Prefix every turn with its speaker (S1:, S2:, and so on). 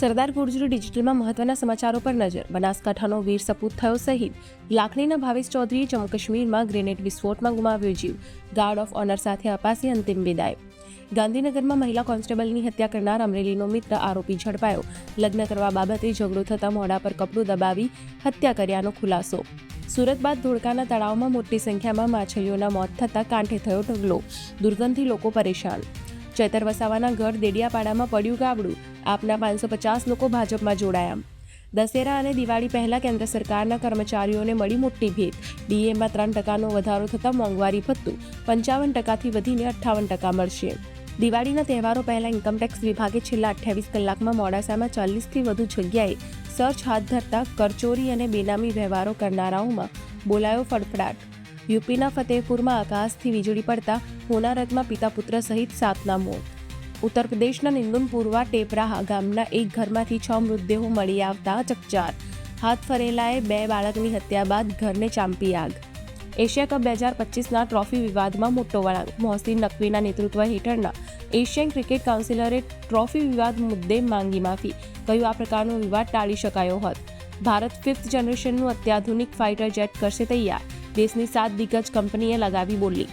S1: સરદાર ગુર્જરી ડિજિટલમાં મહત્વના સમાચારો પર નજર. બનાસકાંઠાનો વીર સપૂત થયો શહીદ. લાખણીના ભાવેશ ચૌધરીએ જમ્મુ કાશ્મીરમાં ગ્રેનેડ વિસ્ફોટમાં ગુમાવ્યો જીવ. ગાર્ડ ઓફ ઓનર સાથે અપાસી અંતિમ વિદાય. ગાંધીનગરમાં મહિલા કોન્સ્ટેબલની હત્યા કરનાર અમરેલીનો મિત્ર આરોપી ઝડપાયો. લગ્ન કરવા બાબતે ઝઘડો થતાં મોઢા પર કપડું દબાવી હત્યા કર્યાનો ખુલાસો. સુરત બાદ ધોળકાના તળાવમાં મોટી સંખ્યામાં માછલીઓના મોત થતાં કાંઠે થયો ઢગલો. દુર્ગંધથી લોકો પરેશાન. ચેતર વસાવાના ઘર દેડિયાપાડામાં પડ્યું ગાબડું. આપના પાંચસો પચાસ લોકો ભાજપમાં જોડાયા. દશેરા અને દિવાળી પહેલા કેન્દ્ર સરકારના કર્મચારીઓને મળી મોટી ભેટ. ડીએમાં ત્રણ ટકાનો વધારો થતાં મોંઘવારી ભથ્થું પંચાવન ટકાથી વધીને અઠ્ઠાવન ટકા મળશે. દિવાળીના તહેવારો પહેલા ઇન્કમટેક્સ વિભાગે છેલ્લા અઠ્યાવીસ કલાકમાં મોડાસામાં ચાલીસથી વધુ જગ્યાએ સર્ચ હાથ ધરતા કરચોરી અને બેનામી વ્યવહારો કરનારાઓમાં બોલાયો ફડફડાટ. યુપીના ફતેહપુરમાં આકાશથી વીજળી પડતા હોનારતમાં પિતા પુત્ર સહિત સાતના મોત. ઉત્તર પ્રદેશના નિંદુનપુરવા ટેપરાહા ગામના એક ઘરમાંથી છ મૃતદેહો મળી આવતા ચકચાર. હાથ ફરેલાએ બે બાળકની હત્યા બાદ ઘરને ચાંપી આગ. એશિયા કપ બે હજાર પચીસના ટ્રોફી વિવાદમાં મોટો વળાંક. મોહસિન નકવીના નેતૃત્વ હેઠળના એશિયન ક્રિકેટ કાઉન્સિલરે ટ્રોફી વિવાદ મુદ્દે માંગી માફી. કહ્યું, આ પ્રકારનો વિવાદ ટાળી શકાયો હોત. ભારત ફિફ્થ જનરેશનનું અત્યાધુનિક ફાઇટર જેટ કરશે તૈયાર. દેશની સાત દિગ્ગજ કંપનીએ લગાવી બોલી.